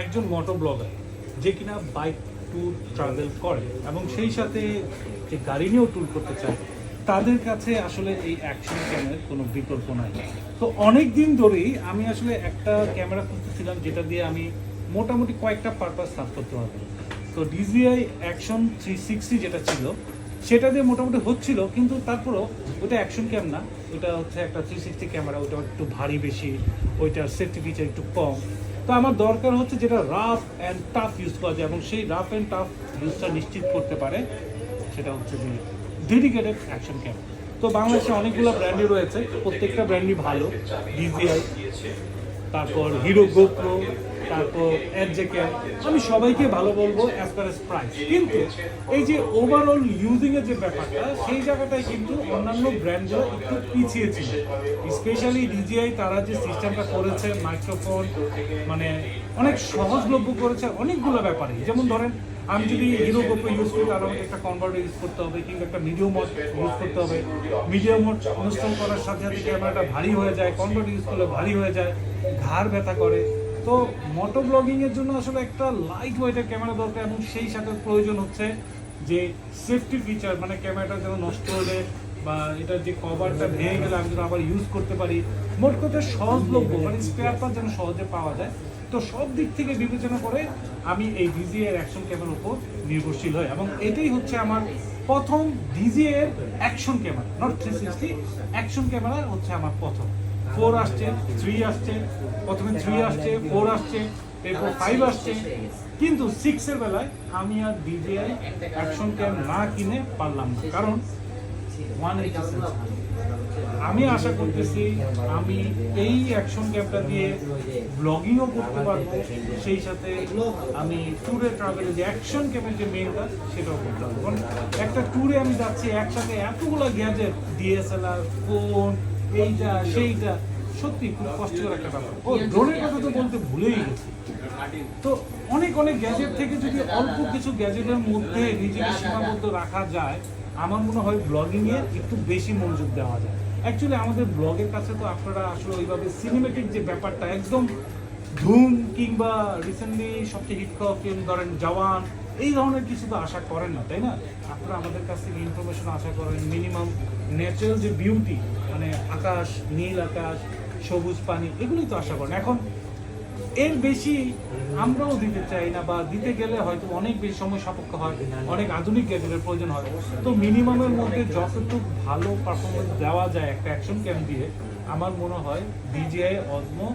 একজন মোটো ব্লগার যে কিনা বাইক ট্যুর ট্রাভেল করে এবং সেই সাথে যে গাড়ি নিয়েও ট্যুর করতে চায়, তাদের কাছে আসলে এই অ্যাকশন ক্যামেরার কোনো বিকল্প নাই। তো অনেক দিন ধরেই আমি আসলে একটা ক্যামেরা খুঁজতেছিলাম যেটা দিয়ে আমি মোটামুটি কয়েকটা পারপাস সার্ভ করতে পারব। তো ডিজিআই অ্যাকশন থ্রি সিক্সটি যেটা ছিল, সেটা দিয়ে মোটামুটি হচ্ছিল, কিন্তু তারপরও ওটা অ্যাকশন ক্যাম না ওটা হচ্ছে একটা থ্রি সিক্সটি ক্যামেরা ওটা একটু ভারী বেশি, ওইটার সেফটি ফিচার একটু কম। তো আমার দরকার হচ্ছে যেটা রাফ অ্যান্ড টাফ ইউজ করা যায়, এবং সেই রাফ অ্যান্ড টাফ ইউজটা নিশ্চিত করতে পারে, সেটা হচ্ছে যে ডেডিকেটেড অ্যাকশন ক্যাম তো বাংলাদেশে অনেকগুলো ব্র্যান্ডই রয়েছে, প্রত্যেকটা ব্র্যান্ডই ভালো ডিজিআই তারপর হিরো গোপ্রো তারপর ক্যাম আমি সবাইকে ভালো বলব অ্যাজ পার এস প্রাইস কিন্তু এই যে ওভারঅল ইউজিং এর যে ব্যাপারটা, সেই জায়গাটায় কিন্তু অন্যান্য ব্র্যান্ডগুলো একটু পিছিয়ে ছিল। স্পেশালি ডিজিআই তারা যে সিস্টেমটা করেছে মাইক্রোফোন মানে অনেক সহজলভ্য করেছে, অনেকগুলো ব্যাপারে। যেমন ধরেন, আমি যদি হিরো গোপ্রো ইউজ করি, তাহলে আমাকে একটা কনভার্টার ইউজ করতে হবে, কিংবা একটা মিডিয়াম মোড ইউজ করতে হবে। মিডিয়াম মোড অনুষ্ঠান করার সাথে সাথে ক্যামেরাটা ভারী হয়ে যায় কনভার্টার ইউজ করলে ভারী হয়ে যায়, ঘাড় ব্যথা করে। তো মোটো ব্লগিং এর জন্য আসলে একটা লাইট ওয়েটের ক্যামেরা দরকার এবং সেই সাথে প্রয়োজন হচ্ছে যে সেফটি ফিচার মানে ক্যামেরাটা যেন নষ্ট হলে বা এটার যে কভারটা ভেঙে গেলে আমি যেন আবার ইউজ করতে পারি। মোট কথা সহজলভ্য মানে স্পেয়ার পার্ট যেন সহজে পাওয়া যায়। তো সব দিক থেকে বিবেচনা করে আমি এই ডিজি এর অ্যাকশন ক্যামেরার উপর নির্ভরশীল হই এবং এটাই হচ্ছে আমার প্রথম ডিজি এর action camera not three sixty action camera হচ্ছে আমার প্রথম। ফোর আসছে থ্রি আসছে, প্রথমে থ্রি আসছে ফোর আসছে, এরপর ফাইভ আসছে। কিন্তু সিক্স এর বেলায় আমি আর ডিজিআই অ্যাকশন ক্যাম না কিনে পারলাম না। কারণ ওয়ান আমি আশা করতেছি আমি এই অ্যাকশন ক্যামটা দিয়ে ব্লগিংও করতে পারব। সেই সাথে আমি ট্যুরে ট্রাভেলে যে অ্যাকশন ক্যামের যে মেন কাজ সেটাও করতে পারব। একটা ট্যুরে আমি যাচ্ছি একসাথে এতগুলো গ্যাজেট ডিএসএলআর ফোন সেইটা, সত্যি খুব কষ্টকর একটা ব্যাপার। ও, ড্রোনের কথা তো বলতে ভুলেই তো অনেক অনেক গ্যাজেট থেকে যদি অল্প কিছু গ্যাজেটের মধ্যে নিজেকে সীমাবদ্ধ রাখা যায়, আমার মনে হয় ব্লগিং এ একটু বেশি মনোযোগ দেওয়া যায়। অ্যাকচুয়ালি আমাদের ব্লগের কাছে তো আপনারা আসলে ওইভাবে সিনেমেটিক যে ব্যাপারটা, একদম ধুম কিংবা রিসেন্টলি সবচেয়ে হিট খাওয়া ধরেন জওয়ান, এই ধরনের কিছু তো আশা করেন না, তাই না? আপনারা আমাদের কাছ থেকে ইনফরমেশন আশা করেন মিনিমাম ন্যাচারাল যে বিউটি মানে আকাশ, নীল আকাশ, সবুজ পানি, এগুলোই তো আশা করেন। এখন এর বেশি আমরাও দিতে চাই না বা দিতে গেলে হয়তো অনেক বেশি সময় সাপেক্ষ হয়, অনেক আধুনিক গ্যাজেটের প্রয়োজন হয়। তো মিনিমামের মধ্যে যতটুকু ভালো পারফরমেন্স দেওয়া যায় একটা অ্যাকশন ক্যাম দিয়ে, আমার মনে হয় ডিজিআই অজমো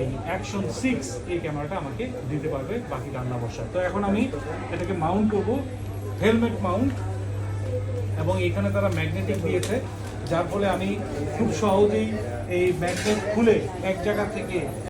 এই অ্যাকশন সিক্স এই ক্যামেরাটা আমাকে দিতে পারবে বাকি রান্না বসা তো এখন আমি এটাকে মাউন্ট করব হেলমেট মাউন্ট এবং এখানে তারা ম্যাগনেটিক দিয়েছে, যার ফলে আমি খুব সহজেই এই ম্যাগনেট খুলে এক জায়গা থেকে